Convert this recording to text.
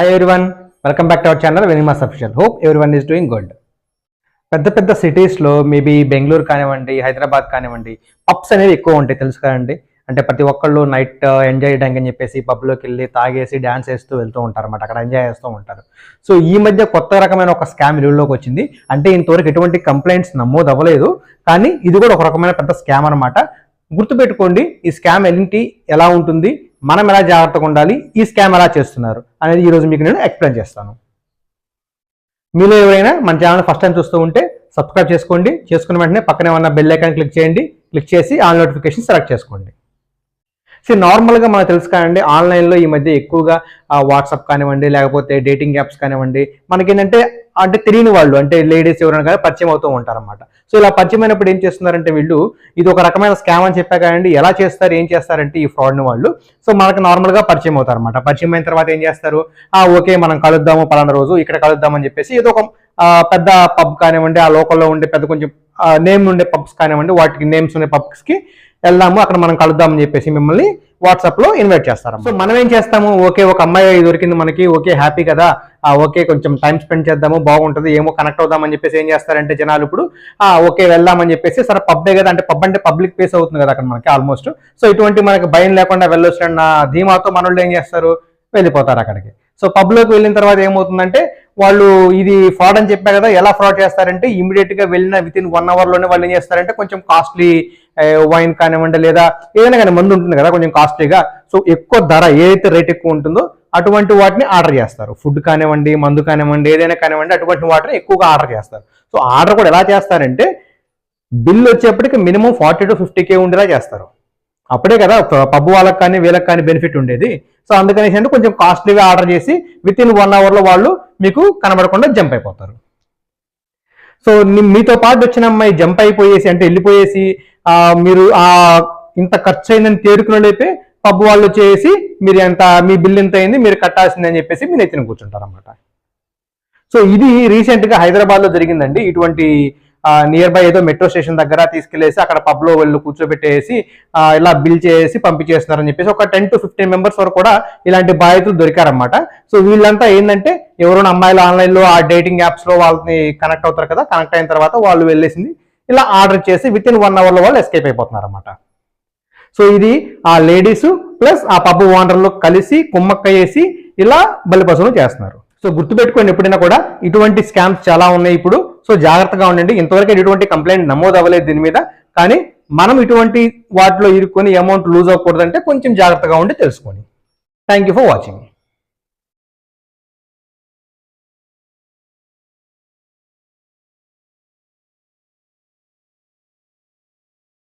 Hi everyone welcome back to our channel వెనిమాస్ official hope everyone is doing good పెద్ద పెద్ద సిటీస్లో maybe Bengaluru కానివ్వండి హైదరాబాద్ కానివ్వండి పబ్స్ అనేవి ఎక్కువ ఉంటాయి తెలుసు కదండి? అంటే ప్రతి ఒక్కళ్ళు నైట్ ఎంజాయ్ uh, చేయడానికి అని చెప్పేసి పబ్లోకి వెళ్ళి తాగేసి డ్యాన్స్ వేస్తూ వెళ్తూ ఉంటారు అనమాట అక్కడ ఎంజాయ్ చేస్తూ ఉంటారు. సో ఈ మధ్య కొత్త రకమైన ఒక స్కామ్ వెలుగులోకి వచ్చింది. అంటే ఇంతవరకు ఎటువంటి కంప్లైంట్స్ నమోదు అవ్వలేదు కానీ ఇది కూడా ఒక రకమైన పెద్ద స్కామ్ అనమాట గుర్తుపెట్టుకోండి ఈ స్కామ్ ఏంటి ఎలా ఉంటుంది మనం ఎలా జాగ్రత్తగా ఉండాలి? ఈ స్కామ్ ఎలా చేస్తున్నారు? అనేది ఈరోజు మీకు నేను ఎక్స్ప్లెయిన్ చేస్తాను. మీలో ఎవరైనా మన ఛానల్ ఫస్ట్ టైం చూస్తూ ఉంటే సబ్స్క్రైబ్ చేసుకోండి. చేసుకున్న వెంటనే పక్కనే ఉన్న బెల్ ఐకాన్ క్లిక్ చేయండి. క్లిక్ చేసి ఆన్ నోటిఫికేషన్ సెలెక్ట్ చేసుకోండి. సో నార్మల్గా మనకు తెలుసు కానండి ఆన్లైన్లో ఈ మధ్య ఎక్కువగా వాట్సాప్ కానివ్వండి లేకపోతే డేటింగ్ యాప్స్ కానివ్వండి మనకేంటంటే అంటే తెలియని వాళ్ళు అంటే లేడీస్ ఎవరైనా కానీ పరిచయం అవుతూ ఉంటారన్నమాట. సో ఇలా పరిచయం అయినప్పుడు ఏం చేస్తున్నారంటే వీళ్ళు ఇది ఒక రకమైన స్కామ్ అని చెప్పా కానీ ఎలా చేస్తారు ఏం చేస్తారంటే ఈ ఫ్రాడ్ని వాళ్ళు. సో మనకు నార్మల్గా పరిచయం అవుతారన్నమాట. పరిచయం అయిన తర్వాత ఏం చేస్తారు? ఆ ఓకే మనం కలుద్దాము పలానా రోజు ఇక్కడ కలుద్దామని చెప్పేసి ఏదో ఒక పెద్ద పబ్ కానివ్వండి ఆ లోకల్లో ఉండే పెద్ద కొంచెం నేమ్ ఉండే పబ్స్ కానివ్వండి వాటికి నేమ్స్ ఉండే పబ్స్కి వెళ్దాము అక్కడ మనం కలుద్దామని చెప్పేసి మిమ్మల్ని వాట్సాప్లో ఇన్వైట్ చేస్తారు సో మనం ఏం చేస్తాము? ఓకే ఒక అమ్మాయి దొరికింది మనకి ఓకే హ్యాపీ కదా. ఆ ఓకే కొంచెం టైం స్పెండ్ చేద్దాము బాగుంటుంది ఏమో కనెక్ట్ అవుదామని చెప్పేసి ఏం చేస్తారంటే జనాలు ఇప్పుడు ఆ ఓకే వెళ్దామని చెప్పేసి సరే పబ్బే కదా అంటే పబ్ అంటే పబ్లిక్ ప్లేస్ అవుతుంది కదా అక్కడ మనకి ఆల్మోస్ట్ సో ఇటువంటి మనకి భయం లేకుండా వెళ్ళొచ్చిన ధీమాతో మనోళ్ళు ఏం చేస్తారు? వెళ్ళిపోతారు అక్కడికి. సో పబ్లోకి వెళ్ళిన తర్వాత ఏమవుతుందంటే వాళ్ళు ఇది ఫ్రాడ్ అని చెప్పా కదా ఎలా ఫ్రాడ్ చేస్తారంటే ఇమీడియట్గా వెళ్ళిన విత్ ఇన్ వన్ అవర్లోనే వాళ్ళు ఏం చేస్తారంటే కొంచెం కాస్ట్లీ వైన్ కానివ్వండి లేదా ఏదైనా కానీ మందు ఉంటుంది కదా కొంచెం కాస్ట్లీగా సో ఎక్కువ ధర ఏదైతే రేట్ ఎక్కువ ఉంటుందో అటువంటి వాటిని ఆర్డర్ చేస్తారు. ఫుడ్ కానివ్వండి మందు కానివ్వండి ఏదైనా కానివ్వండి అటువంటి వాటిని ఎక్కువగా ఆర్డర్ చేస్తారు. సో ఆర్డర్ కూడా ఎలా చేస్తారంటే బిల్ వచ్చేప్పటికి minimum forty to fifty K ఉండేలా చేస్తారు. అప్పుడే కదా పబ్ వాళ్ళకి కానీ వీళ్ళకి కానీ బెనిఫిట్ ఉండేది. సో అందుకనేసి అంటే కొంచెం కాస్ట్లీగా ఆర్డర్ చేసి విత్ ఇన్ వన్ అవర్లో వాళ్ళు మీకు కనబడకుండా జంప్ అయిపోతారు. సో మీతో పాటు వచ్చిన అమ్మాయి జంప్ అయిపోయేసి అంటే వెళ్ళిపోయేసి మీరు ఆ ఇంత ఖర్చు అయిందని తేరుకునేలేపే పబ్ వాళ్ళు చేసి మీరు ఎంత మీ బిల్ ఎంత అయింది మీరు కట్టాల్సిందని చెప్పేసి మీరు నెత్తిన కూర్చుంటారు అనమాట సో ఇది రీసెంట్గా హైదరాబాద్లో జరిగిందండి. ఇటువంటి నియర్ బై ఏదో మెట్రో స్టేషన్ దగ్గర తీసుకెళ్ళేసి అక్కడ పబ్లో వెళ్ళి కూర్చోబెట్టేసి ఇలా బిల్ చేసి పంపించేస్తున్నారని చెప్పేసి ఒక టెన్ టు ఫిఫ్టీన్ మెంబర్స్ వరకు కూడా ఇలాంటి బాధితులు దొరికారనమాట సో వీళ్ళంతా ఏంటంటే ఎవరైనా అమ్మాయిలు ఆన్లైన్లో ఆ డేటింగ్ యాప్స్లో వాళ్ళని కనెక్ట్ అవుతారు కదా కనెక్ట్ అయిన తర్వాత వాళ్ళు వెళ్ళేసింది ఇలా ఆర్డర్ చేసి విత్ ఇన్ వన్ అవర్లో వాళ్ళు ఎస్కేప్ అయిపోతున్నారు అనమాట సో ఇది ఆ లేడీస్ ప్లస్ ఆ పబ్ ఓనర్లు కలిసి కుమ్మక్క వేసి ఇలా బలిపసులు చేస్తున్నారు. సో గుర్తుపెట్టుకోండి ఎప్పుడైనా కూడా ఇటువంటి స్కామ్స్ చాలా ఉన్నాయి ఇప్పుడు. సో జాగ్రత్తగా ఉండండి. ఇంతవరకు ఎటువంటి కంప్లైంట్ నమోదు అవ్వలేదు దీని మీద. కానీ మనం ఇటువంటి వాటిలో ఇరుక్కొని అమౌంట్ లూజ్ అవ్వకూడదంటే కొంచెం జాగ్రత్తగా ఉండి తెలుసుకోండి థ్యాంక్ యూ ఫర్ వాచింగ్